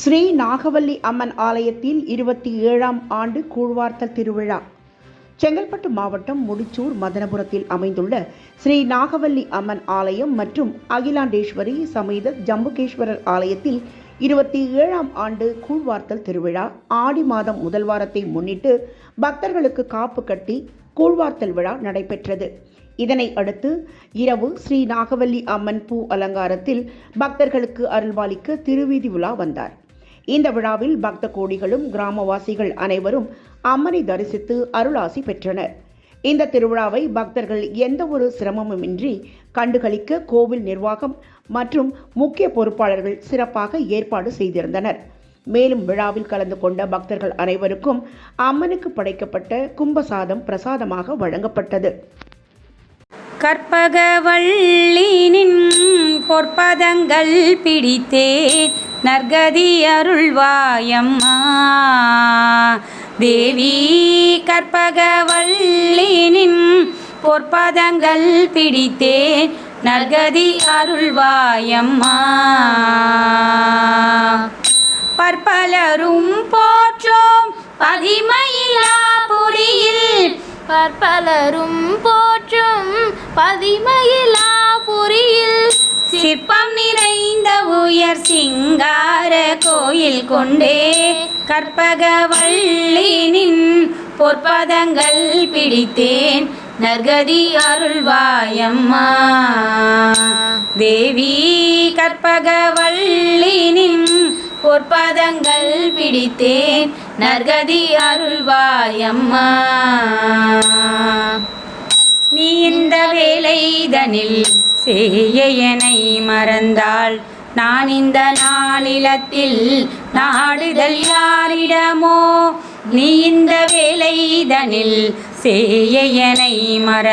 ஸ்ரீ நாகவல்லி அம்மன் ஆலயத்தில் இருபத்தி ஏழாம் ஆண்டு கூழ்வார்த்தல் திருவிழா. செங்கல்பட்டு மாவட்டம் முடிச்சூர் மதனபுரத்தில் அமைந்துள்ள ஸ்ரீ நாகவல்லி அம்மன் ஆலயம் மற்றும் அகிலாண்டேஸ்வரி சமேத ஜம்புகேஸ்வரர் ஆலயத்தில் இருபத்தி ஏழாம் ஆண்டு கூழ்வார்த்தல் திருவிழா ஆடி மாதம் முதல் வாரத்தை முன்னிட்டு பக்தர்களுக்கு காப்பு கட்டி கூழ்வார்த்தல் விழா நடைபெற்றது. இதனை அடுத்து இரவு ஸ்ரீ நாகவல்லி அம்மன் பூ அலங்காரத்தில் பக்தர்களுக்கு அருள்பாலிக்க திருவீதி உலா வந்தார். இந்த விழாவில் பக்த கோடிகளும் கிராமவாசிகள் அனைவரும் அம்மனை தரிசித்து அருளாசி பெற்றனர். இந்த திருவிழாவை பக்தர்கள் எந்த ஒரு சிரமமுமின்றி கண்டுகளிக்க கோவில் நிர்வாகம் மற்றும் முக்கிய பொறுப்பாளர்கள் சிறப்பாக ஏற்பாடு செய்திருந்தனர். மேலும் விழாவில் கலந்து கொண்ட பக்தர்கள் அனைவருக்கும் அம்மனுக்கு படைக்கப்பட்ட கும்பசாதம் பிரசாதமாக வழங்கப்பட்டது. கற்பகவள்ளினின் பொற்பதங்கள் பிடித்தேன் நற்கதி அருள்வாயம்மா. தேவி கற்பகவல்லினின் பொற்பதங்கள் பிடித்தேன் நற்கதி அருள்வாயம்மா. பற்பலரும் போற்றோம் பதிமயிலாபுரியில் பற்பலரும் போற்றும் பதிமை இந்த உயர் சிங்கார கோயில் கொண்டே கற்பகவள்ளினின் பொற்பதங்கள் பிடித்தேன். நர்கதி அருள்வாயம்மா. தேவி கற்பகவள்ளினின் பொற்பதங்கள் பிடித்தேன். நர்கதி அருள்வாயம்மா. நீ இந்த வேலைதனில் என மறந்தாள் நான் இந்த நாளிலத்தில் நாடுதல் யாரிடமோ? நீ இந்த வேலைதனில் சேயனை மற